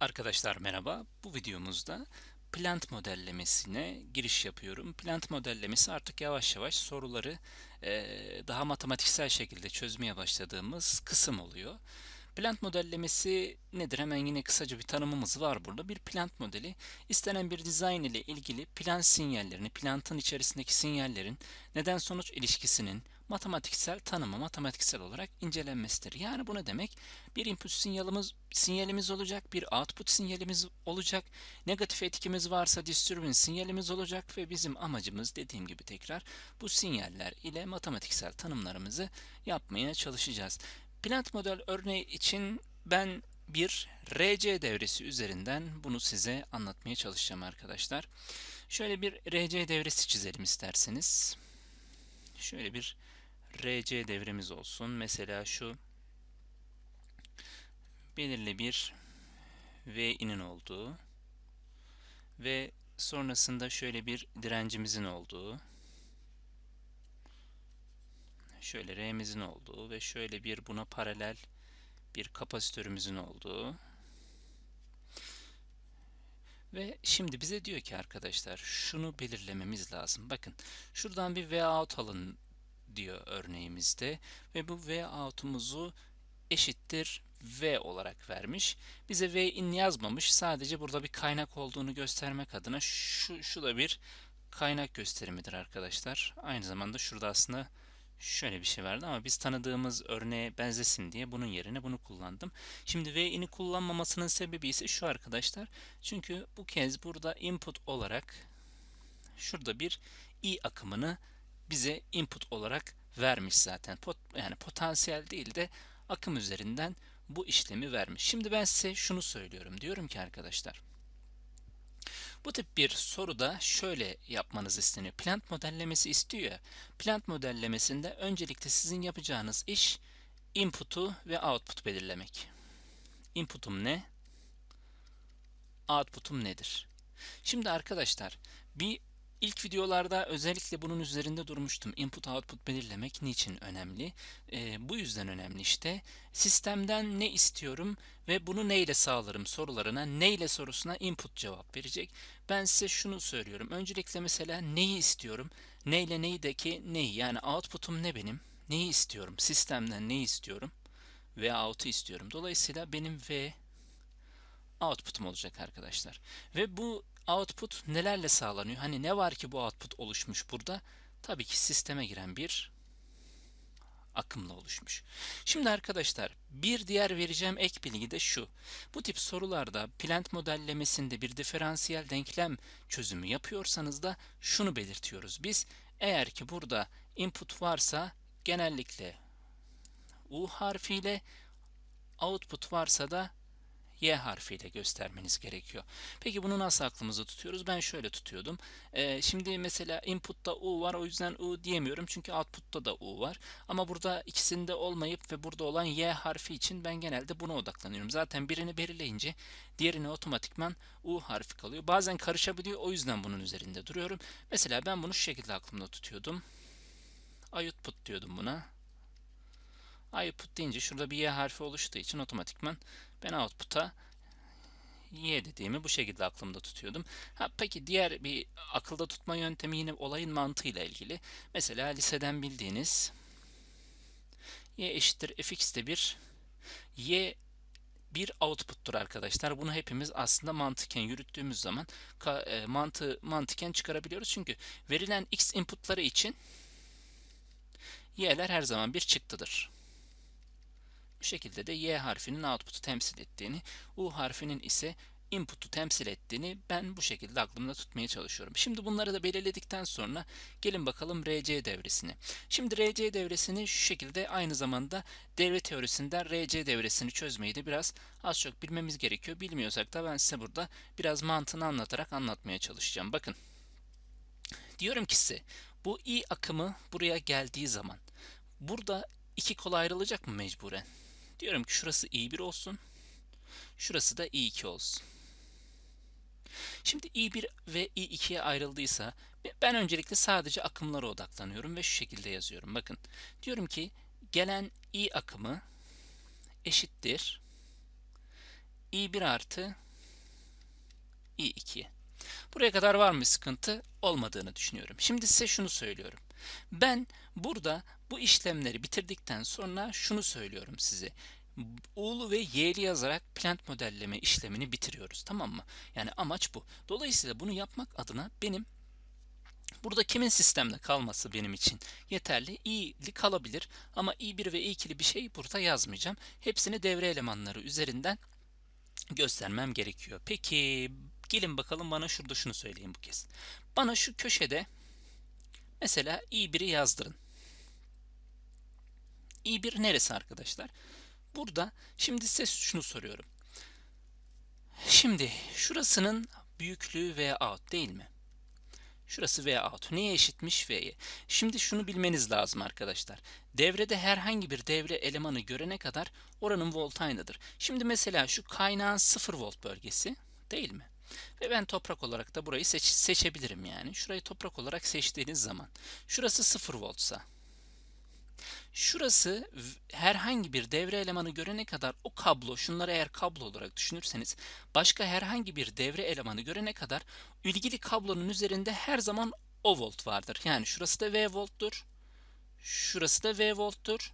Arkadaşlar merhaba. Bu videomuzda plant modellemesine giriş yapıyorum. Plant modellemesi artık yavaş yavaş soruları daha matematiksel şekilde çözmeye başladığımız kısım oluyor. Plant modellemesi nedir? Hemen yine kısaca bir tanımımız var burada. Bir plant modeli istenen bir dizayn ile ilgili plant sinyallerini, plantın içerisindeki sinyallerin neden sonuç ilişkisinin matematiksel tanımı, matematiksel olarak incelenmesidir. Yani bu ne demek? Bir input sinyalimiz, sinyalimiz olacak, bir output sinyalimiz olacak, negatif etkimiz varsa disturbance sinyalimiz olacak ve bizim amacımız dediğim gibi tekrar bu sinyaller ile matematiksel tanımlarımızı yapmaya çalışacağız. Plant model örneği için ben bir RC devresi üzerinden bunu size anlatmaya çalışacağım arkadaşlar. Şöyle bir RC devresi çizelim isterseniz. Şöyle bir RC devremiz olsun. Mesela şu belirli bir V'inin olduğu ve sonrasında şöyle bir direncimizin olduğu şöyle R'mizin olduğu ve şöyle bir buna paralel bir kapasitörümüzün olduğu ve şimdi bize diyor ki arkadaşlar şunu belirlememiz lazım. Bakın şuradan bir V out alın diyor örneğimizde ve bu V out'umuzu eşittir V olarak vermiş. Bize V in yazmamış. Sadece burada bir kaynak olduğunu göstermek adına şu, şu da bir kaynak gösterimidir arkadaşlar. Aynı zamanda şurada aslında şöyle bir şey verdi ama biz tanıdığımız örneğe benzesin diye bunun yerine bunu kullandım. Şimdi V in'i kullanmamasının sebebi ise şu arkadaşlar. Çünkü bu kez burada input olarak şurada bir i akımını bize input olarak vermiş zaten. Pot, yani potansiyel değil de akım üzerinden bu işlemi vermiş. Şimdi ben size şunu söylüyorum. Diyorum ki arkadaşlar. Bu tip bir soruda şöyle yapmanız isteniyor. Plant modellemesi istiyor. Plant modellemesinde öncelikle sizin yapacağınız iş input'u ve output belirlemek. Input'um ne? Output'um nedir? Şimdi arkadaşlar bir İlk videolarda özellikle bunun üzerinde durmuştum. Input output belirlemek niçin önemli? Ee, bu yüzden önemli işte. Sistemden ne istiyorum ve bunu neyle sağlarım sorularına, neyle sorusuna input cevap verecek. Ben size şunu söylüyorum. Öncelikle mesela neyi istiyorum? Neyle neydeki neyi? Yani output'um ne benim? Neyi istiyorum? Sistemden neyi istiyorum? Ve out'u istiyorum. Dolayısıyla benim V output'um olacak arkadaşlar. Ve bu output nelerle sağlanıyor? Hani ne var ki bu output oluşmuş burada? Tabii ki sisteme giren bir akımla oluşmuş. Şimdi arkadaşlar bir diğer vereceğim ek bilgi de şu. Bu tip sorularda plant modellemesinde bir diferansiyel denklem çözümü yapıyorsanız da şunu belirtiyoruz. Biz eğer ki burada input varsa genellikle U harfiyle output varsa da Y harfiyle göstermeniz gerekiyor. Peki bunu nasıl aklımızda tutuyoruz? Ben şöyle tutuyordum. Ee, şimdi mesela input'ta U var o yüzden U diyemiyorum çünkü output'ta da U var. Ama burada ikisinde olmayıp ve burada olan Y harfi için ben genelde buna odaklanıyorum. Zaten birini belirleyince diğerine otomatikman U harfi kalıyor. Bazen karışabiliyor o yüzden bunun üzerinde duruyorum. Mesela ben bunu şu şekilde aklımda tutuyordum. Output diyordum buna. Output deyince şurada bir Y harfi oluştuğu için otomatikman ben output'a y dediğimi bu şekilde aklımda tutuyordum. Ha, peki diğer bir akılda tutma yöntemi yine olayın mantığıyla ilgili. Mesela liseden bildiğiniz y eşittir fx'te bir y bir output'tur arkadaşlar. Bunu hepimiz aslında mantıken yürüttüğümüz zaman e, mantı mantıken çıkarabiliyoruz. Çünkü verilen x inputları için y'ler her zaman bir çıktıdır. Bu şekilde de Y harfinin output'u temsil ettiğini, U harfinin ise input'u temsil ettiğini ben bu şekilde aklımda tutmaya çalışıyorum. Şimdi bunları da belirledikten sonra gelin bakalım RC devresini. Şimdi RC devresini şu şekilde aynı zamanda devre teorisinden RC devresini çözmeyi de biraz az çok bilmemiz gerekiyor. Bilmiyorsak da ben size burada biraz mantığını anlatarak anlatmaya çalışacağım. Bakın diyorum ki size bu I akımı buraya geldiği zaman burada iki kol ayrılacak mı mecburen? Diyorum ki şurası i1 olsun. Şurası da i2 olsun. Şimdi i1 ve i2'ye ayrıldıysa ben öncelikle sadece akımlara odaklanıyorum ve şu şekilde yazıyorum. Bakın diyorum ki gelen i akımı eşittir i1 artı i2'ye. Buraya kadar var mı sıkıntı? Olmadığını düşünüyorum. Şimdi size şunu söylüyorum. Ben burada bu işlemleri bitirdikten sonra şunu söylüyorum size. U'lu ve Y'li yazarak plant modelleme işlemini bitiriyoruz. Tamam mı? Yani amaç bu. Dolayısıyla bunu yapmak adına benim Burada kimin sistemde kalması benim için yeterli? i'li kalabilir ama i1 ve i2'li bir şey burada yazmayacağım. Hepsini devre elemanları üzerinden göstermem gerekiyor. Peki gelin bakalım bana şurada şunu söyleyin bu kez. Bana şu köşede mesela i1'i yazdırın. İ1 neresi arkadaşlar? Burada şimdi size şunu soruyorum. Şimdi şurasının büyüklüğü V out değil mi? Şurası V out. Neye eşitmiş V'ye? Şimdi şunu bilmeniz lazım arkadaşlar. Devrede herhangi bir devre elemanı görene kadar oranın volt aynıdır. Şimdi mesela şu kaynağın 0 volt bölgesi değil mi? Ve ben toprak olarak da burayı seç seçebilirim yani. Şurayı toprak olarak seçtiğiniz zaman. Şurası 0 voltsa. Şurası herhangi bir devre elemanı görene kadar o kablo, şunları eğer kablo olarak düşünürseniz, başka herhangi bir devre elemanı görene kadar ilgili kablonun üzerinde her zaman o volt vardır. Yani şurası da V volttur, şurası da V volttur,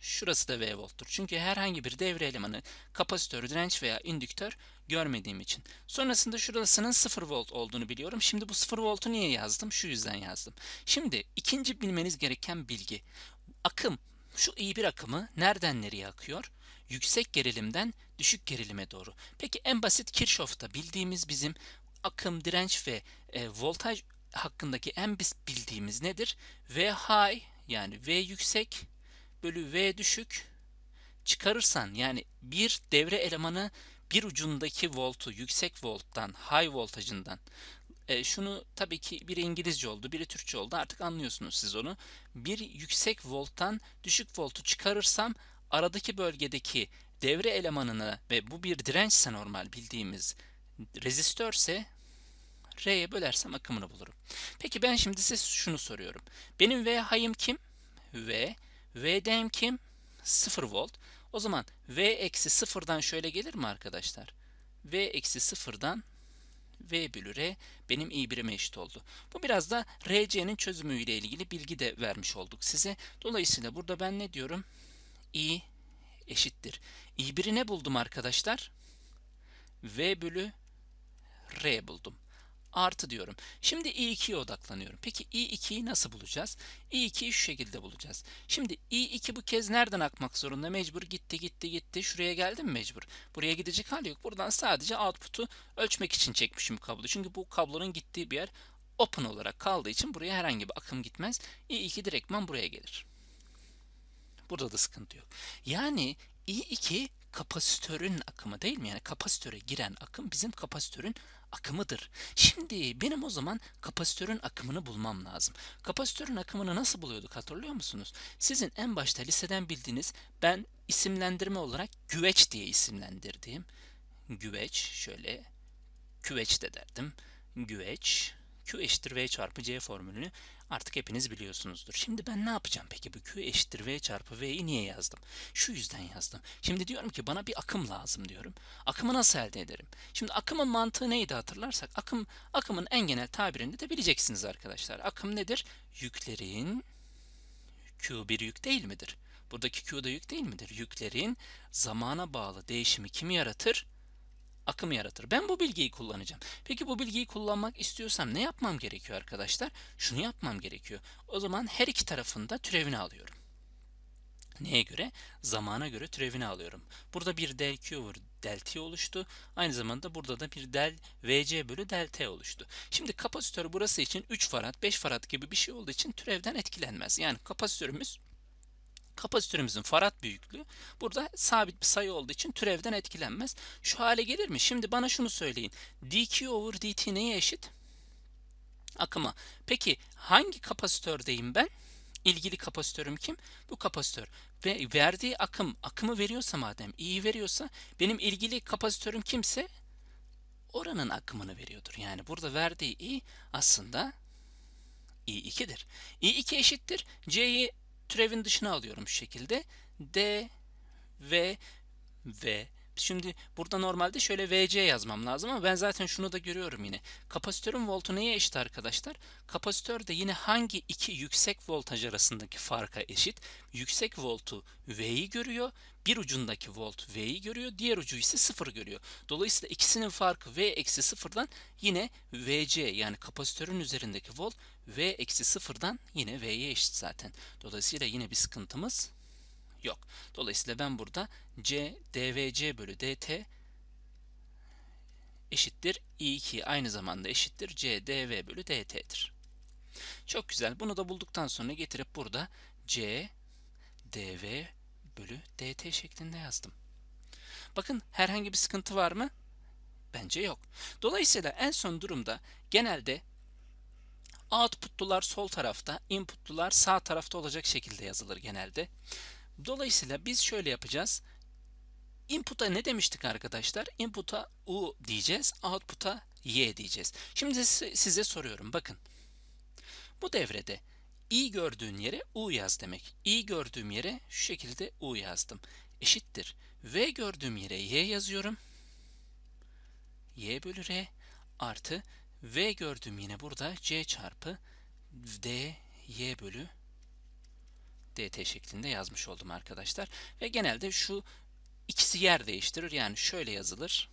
şurası da V volttur. Çünkü herhangi bir devre elemanı, kapasitör, direnç veya indüktör görmediğim için. Sonrasında şurasının 0 volt olduğunu biliyorum. Şimdi bu 0 voltu niye yazdım? Şu yüzden yazdım. Şimdi ikinci bilmeniz gereken bilgi akım, şu i1 akımı nereden nereye akıyor? Yüksek gerilimden düşük gerilime doğru. Peki en basit Kirchhoff'ta bildiğimiz bizim akım, direnç ve e, voltaj hakkındaki en bildiğimiz nedir? V high yani V yüksek bölü V düşük çıkarırsan yani bir devre elemanı bir ucundaki voltu yüksek volttan, high voltajından e, şunu tabii ki biri İngilizce oldu, biri Türkçe oldu. Artık anlıyorsunuz siz onu. Bir yüksek volttan düşük voltu çıkarırsam aradaki bölgedeki devre elemanını ve bu bir dirençse normal bildiğimiz rezistörse R'ye bölersem akımını bulurum. Peki ben şimdi size şunu soruyorum. Benim V hayım kim? V. V'dem kim? 0 volt. O zaman V eksi 0'dan şöyle gelir mi arkadaşlar? V eksi 0'dan V bölü R benim i1'ime eşit oldu. Bu biraz da RC'nin çözümü ile ilgili bilgi de vermiş olduk size. Dolayısıyla burada ben ne diyorum? i eşittir. i1'i ne buldum arkadaşlar? V bölü R buldum artı diyorum. Şimdi i2'ye odaklanıyorum. Peki i2'yi nasıl bulacağız? i2'yi şu şekilde bulacağız. Şimdi i2 bu kez nereden akmak zorunda? Mecbur gitti gitti gitti. Şuraya geldi mi mecbur? Buraya gidecek hali yok. Buradan sadece output'u ölçmek için çekmişim kablo. Çünkü bu kablonun gittiği bir yer open olarak kaldığı için buraya herhangi bir akım gitmez. i2 direktman buraya gelir. Burada da sıkıntı yok. Yani i2 kapasitörün akımı değil mi? Yani kapasitöre giren akım bizim kapasitörün akımıdır. Şimdi benim o zaman kapasitörün akımını bulmam lazım. Kapasitörün akımını nasıl buluyorduk hatırlıyor musunuz? Sizin en başta liseden bildiğiniz ben isimlendirme olarak güveç diye isimlendirdiğim güveç şöyle küveç de derdim. Güveç Q eşittir V çarpı C formülünü artık hepiniz biliyorsunuzdur. Şimdi ben ne yapacağım peki bu Q eşittir V çarpı V'yi niye yazdım? Şu yüzden yazdım. Şimdi diyorum ki bana bir akım lazım diyorum. Akımı nasıl elde ederim? Şimdi akımın mantığı neydi hatırlarsak? Akım, akımın en genel tabirini de bileceksiniz arkadaşlar. Akım nedir? Yüklerin Q bir yük değil midir? Buradaki Q da yük değil midir? Yüklerin zamana bağlı değişimi kimi yaratır? Akım yaratır. Ben bu bilgiyi kullanacağım. Peki bu bilgiyi kullanmak istiyorsam ne yapmam gerekiyor arkadaşlar? Şunu yapmam gerekiyor. O zaman her iki tarafında türevini alıyorum. Neye göre? Zamana göre türevini alıyorum. Burada bir del Q over del T oluştu. Aynı zamanda burada da bir del VC bölü del T oluştu. Şimdi kapasitör burası için 3 farad, 5 farad gibi bir şey olduğu için türevden etkilenmez. Yani kapasitörümüz kapasitörümüzün farad büyüklüğü burada sabit bir sayı olduğu için türevden etkilenmez. Şu hale gelir mi? Şimdi bana şunu söyleyin. dq over dt neye eşit? Akıma. Peki hangi kapasitördeyim ben? İlgili kapasitörüm kim? Bu kapasitör. Ve verdiği akım, akımı veriyorsa madem, iyi veriyorsa benim ilgili kapasitörüm kimse oranın akımını veriyordur. Yani burada verdiği i aslında i2'dir. i2 eşittir. C'yi türevin dışına alıyorum şu şekilde. D, V, V, Şimdi burada normalde şöyle VC yazmam lazım ama ben zaten şunu da görüyorum yine. Kapasitörün voltu neye eşit arkadaşlar? Kapasitör de yine hangi iki yüksek voltaj arasındaki farka eşit? Yüksek voltu V'yi görüyor. Bir ucundaki volt V'yi görüyor. Diğer ucu ise sıfır görüyor. Dolayısıyla ikisinin farkı V eksi sıfırdan yine VC yani kapasitörün üzerindeki volt V eksi sıfırdan yine V'ye eşit zaten. Dolayısıyla yine bir sıkıntımız yok. Dolayısıyla ben burada C dVC bölü dt eşittir I2 aynı zamanda eşittir C dV bölü dt'dir. Çok güzel. Bunu da bulduktan sonra getirip burada C dV bölü dt şeklinde yazdım. Bakın herhangi bir sıkıntı var mı? Bence yok. Dolayısıyla en son durumda genelde output'lular sol tarafta, input'lular sağ tarafta olacak şekilde yazılır genelde. Dolayısıyla biz şöyle yapacağız. Input'a ne demiştik arkadaşlar? Input'a U diyeceğiz, output'a Y diyeceğiz. Şimdi size soruyorum bakın. Bu devrede i gördüğün yere u yaz demek. i gördüğüm yere şu şekilde u yazdım. Eşittir. v gördüğüm yere y yazıyorum. y bölü r artı v gördüğüm yine burada c çarpı d y bölü dt şeklinde yazmış oldum arkadaşlar. Ve genelde şu ikisi yer değiştirir. Yani şöyle yazılır.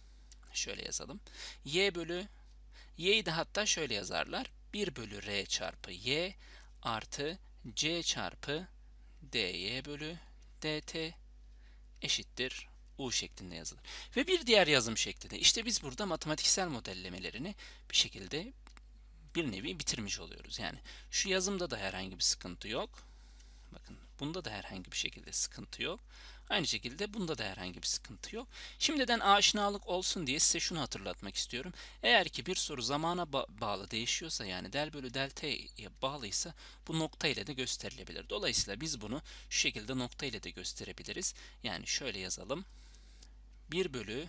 Şöyle yazalım. y bölü y'yi de hatta şöyle yazarlar. 1 bölü r çarpı y artı c çarpı dy bölü dt eşittir u şeklinde yazılır. Ve bir diğer yazım şekli de işte biz burada matematiksel modellemelerini bir şekilde bir nevi bitirmiş oluyoruz. Yani şu yazımda da herhangi bir sıkıntı yok. Bakın bunda da herhangi bir şekilde sıkıntı yok. Aynı şekilde bunda da herhangi bir sıkıntı yok. Şimdiden aşinalık olsun diye size şunu hatırlatmak istiyorum. Eğer ki bir soru zamana ba bağlı değişiyorsa yani del bölü delta'ya bağlıysa bu nokta ile de gösterilebilir. Dolayısıyla biz bunu şu şekilde nokta ile de gösterebiliriz. Yani şöyle yazalım. 1 bölü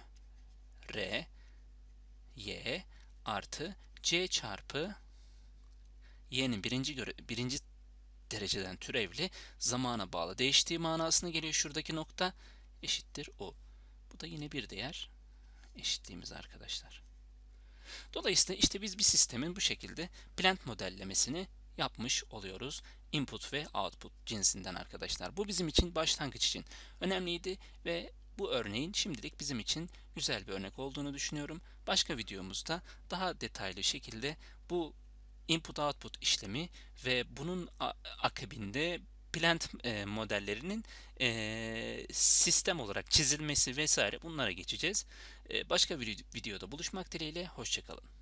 r y artı c çarpı y'nin birinci, göre, birinci dereceden türevli zamana bağlı değiştiği manasına geliyor şuradaki nokta eşittir o. Bu da yine bir değer eşitliğimiz arkadaşlar. Dolayısıyla işte biz bir sistemin bu şekilde plant modellemesini yapmış oluyoruz. Input ve output cinsinden arkadaşlar. Bu bizim için başlangıç için önemliydi ve bu örneğin şimdilik bizim için güzel bir örnek olduğunu düşünüyorum. Başka videomuzda daha detaylı şekilde bu input output işlemi ve bunun akabinde plant e, modellerinin e, sistem olarak çizilmesi vesaire bunlara geçeceğiz. E, başka bir videoda buluşmak dileğiyle, hoşçakalın.